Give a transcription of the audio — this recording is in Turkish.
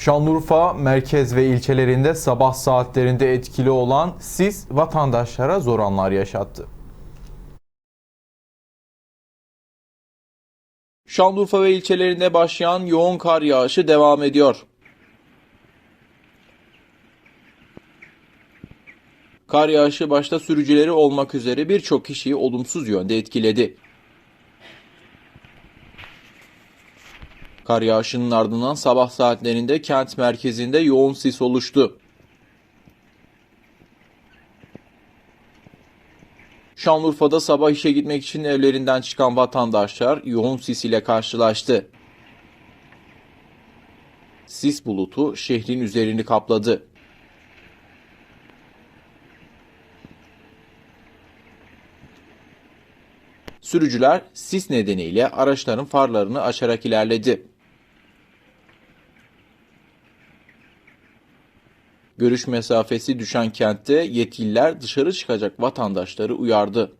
Şanlıurfa merkez ve ilçelerinde sabah saatlerinde etkili olan sis vatandaşlara zor anlar yaşattı. Şanlıurfa ve ilçelerinde başlayan yoğun kar yağışı devam ediyor. Kar yağışı başta sürücüleri olmak üzere birçok kişiyi olumsuz yönde etkiledi. Kar yağışının ardından sabah saatlerinde kent merkezinde yoğun sis oluştu. Şanlıurfa'da sabah işe gitmek için evlerinden çıkan vatandaşlar yoğun sis ile karşılaştı. Sis bulutu şehrin üzerini kapladı. Sürücüler sis nedeniyle araçların farlarını açarak ilerledi. Görüş mesafesi düşen kentte yetkililer dışarı çıkacak vatandaşları uyardı.